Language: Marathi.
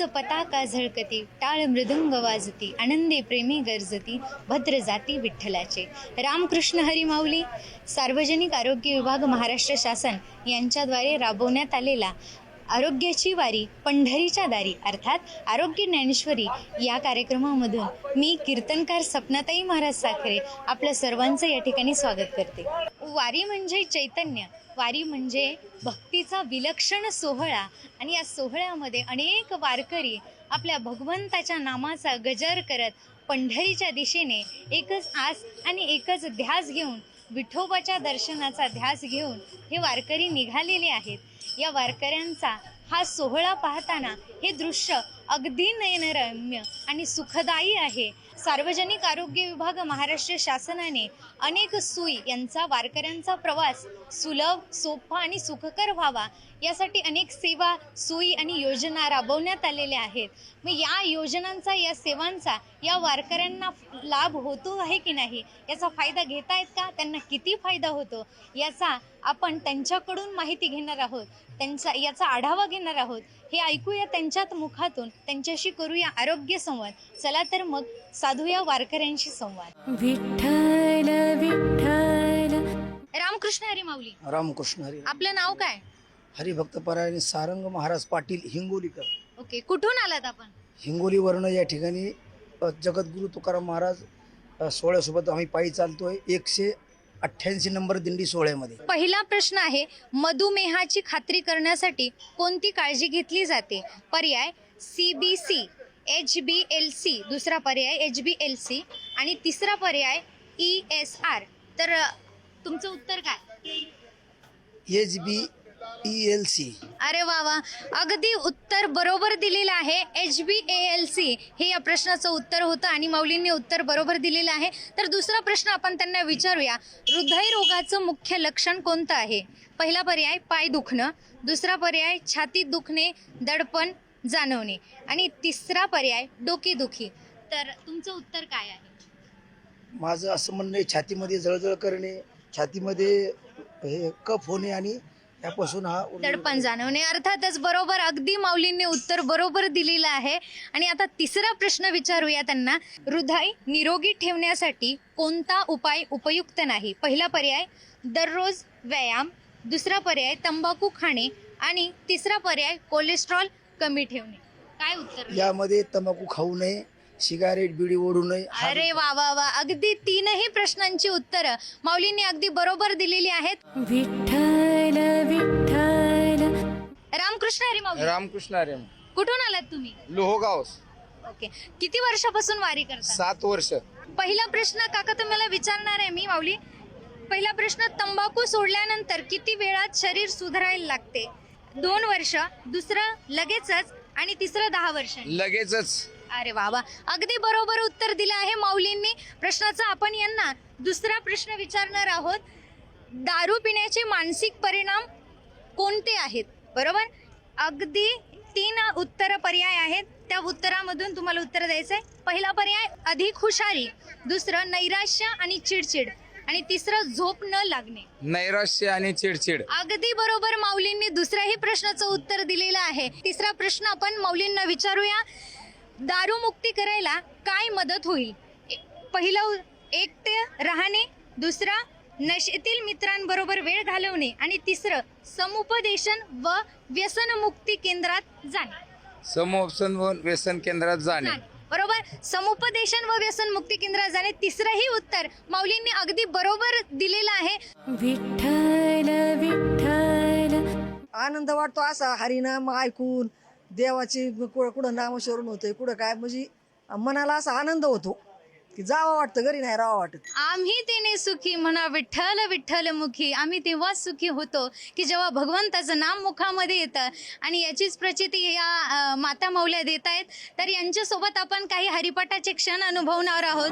उंच पताका झळकती टाळ मृदुंग वाजती आनंदी प्रेमी गरजती भद्र जाती विठ्ठलाचे. रामकृष्ण हरिमाऊली सार्वजनिक आरोग्य विभाग महाराष्ट्र शासन यांच्याद्वारे राबवण्यात आलेला आरोग्याची वारी पंढरीच्या दारी अर्थात आरोग्य ज्ञानेश्वरी या कार्यक्रमामधून मी कीर्तनकार सपनाताई महाराज साखरे आपल्या सर्वांचं या ठिकाणी स्वागत करते. वारी म्हणजे चैतन्य वारी म्हणजे भक्तीचा विलक्षण सोहळा आणि या सोहळ्यामध्ये अनेक वारकरी आपल्या भगवंताच्या नामाचा गजर करत पंढरीच्या दिशेने एकच आस आणि एकच ध्यास घेऊन विठोबाच्या दर्शनाचा ध्यास घेऊन हे वारकरी निघालेले आहेत. या वारकऱ्यांचा हा सोहळा पाहताना हे दृश्य अगदी नयनरम्य आणि सुखदायी आहे. सार्वजनिक आरोग्य विभाग महाराष्ट्र शासनाने अनेक सुई यांचा वारकऱ्यांचा प्रवास सुलभ सोपा आणि सुखकर व्हावा यासाठी अनेक सेवा सुई आणि योजना राबवण्यात आलेल्या आहेत. मग या योजनांचा या सेवांचा या वारकऱ्यांना लाभ होतो आहे की नाही? याचा फायदा घेतायत का? त्यांना किती फायदा होतो? याचा आपण त्यांच्याकडून माहिती घेणार आहोत. त्यांचा याचा आढावा घेणार आहोत. हे ऐकूया त्यांच्यात मुखातून. त्यांच्याशी करूया आरोग्य संवाद. चला तर मग साधूया वारकऱ्यांशी संवाद. विठ्ठल विठ्ठल. रामकृष्ण हरी माऊली रामकृष्ण हरी आपलं नाव काय? हरिभक्तपरायण सारंग महाराज पाटील हिंगोलीकर. ओके कुठून आलात आपण? हिंगोलीवरनं या ठिकाणी जगद्गुरु तुकाराम महाराज सोहळ्यासोबत आम्ही पायी चालतोय. एकशे अठ्ठ्याऐंशी नंबर दिंडी सोहळ्यामध्ये. पहिला प्रश्न आहे मधुमेहाची खात्री करण्यासाठी कोणती काळजी घेतली जाते? पर्याय C B C H B L C दुसरा पर्याय एच बी एल सी आणि तिसरा पर्याय ई एस आर तर तुमचं उत्तर काय? H B E L C अरे वा वा. अगदी उत्तर बरोबर दिलेलं आहे. H B A L C हे या प्रश्नाचं उत्तर होतं आणि माऊलींनी उत्तर बरोबर दिलेलं आहे. तर दुसरा प्रश्न आपण त्यांना विचारूया. हृदयरोगाचं मुख्य लक्षण कोणतं आहे? पहिला पर्याय पाय दुखणं. दुसरा पर्याय छातीत दुखणे दडपण जाणवणे. आणि तिसरा पर्याय डोकेदुखी तर तुमचं उत्तर काय आहे? माझं असं म्हणणं आहे छातीमध्ये जळजळ करणे छातीमध्ये हे कफ होणे आणि यापासून हा दडपण जाणवणे. अर्थातच बरोबर अगदी माऊलींनी उत्तर बरोबर दिलेलं आहे. आणि आता तिसरा प्रश्न विचारूया त्यांना. हृदय निरोगी ठेवण्यासाठी कोणता उपाय उपयुक्त नाही? पहिला पर्याय दररोज व्यायाम. दुसरा पर्याय तंबाखू खाणे. आणि तिसरा पर्याय कोलेस्ट्रॉल कमी ठेवणे. काय उत्तर? यामध्ये तंबाखू खाऊ नये सिगारेट बिडी ओढू नये. अरे वा वा वा. अगदी तीनही प्रश्नांची उत्तरं माऊलींनी अगदी बरोबर दिलेली आहेत. विठ्ठल रामकृष्ण हरी माऊली? रामकृष्ण कुठून आलात तुम्ही? लोहगाव ओके. किती वर्षापासून वारी करता? सात वर्ष. पहिला प्रश्न काका तुम्हाला विचारणार आहे मी माऊली. पहिला प्रश्न तंबाखू सोडल्यानंतर किती वेळात शरीर सुधारायला लागते? दोन वर्ष दुसरं लगेचच आणि तिसरं दहा वर्ष. लगेचच. अरे वा वा. अगदी बरोबर उत्तर दिलं आहे माऊलींनी. प्रश्नाचा आपण यांना दुसरा प्रश्न विचारणार आहोत. दारू पिण्याचे मानसिक परिणाम कोणते आहेत? बरोबर? अगदी तीन उत्तर पर्याय आहेत. त्या उत्तरामधून तुम्हाला उत्तर द्यायचं आहे पहिला पर्याय अधिक हुशारी. दुसरं नैराश्य आणि चिडचिड. आणि तिसरं झोप न लागणे. नैराश्य आणि चिडचिड. अगदी बरोबर माऊलींनी दुसऱ्याही प्रश्नाचं उत्तर दिलेलं आहे. तिसरा प्रश्न आपण माऊलींना विचारूया. दारू मुक्ती करायला काय मदत होईल? ए- पहिलं उ- एकटे राहणे. दुसरा नशेतील मित्रांबरोबर वेळ घालवणे आणि तिसरं समुपदेशन व व्यसनमुक्ती केंद्रात जाणे. समोपसन व व्यसन केंद्रात जाणे. बरोबर? समुपदेशन व व्यसन मुक्ती केंद्रात जाणे. तिसरंही उत्तर. माऊलींनी अगदी बरोबर दिलेलं आहे. विठ्ठल विठ्ठल. आनंद वाटतो असा हरिनाम ऐकून देवाची कुठं कुठं नामस्मरण होतंय कुठं काय म्हणजे मनाला असा आनंद होतो. की जावं वाटतं घरी नाही राहावं वाटत. आम्ही तिने सुखी म्हणा विठ्ठल विठ्ठल मुखी. आम्ही तेव्हाच सुखी होतो की जेव्हा भगवंताचं नाम मुखामध्ये येतं आणि याचीच प्रचिती या अ, माता मौल्या देत आहेत तर यांच्यासोबत आपण काही हरिपाठाचे क्षण अनुभवणार आहोत.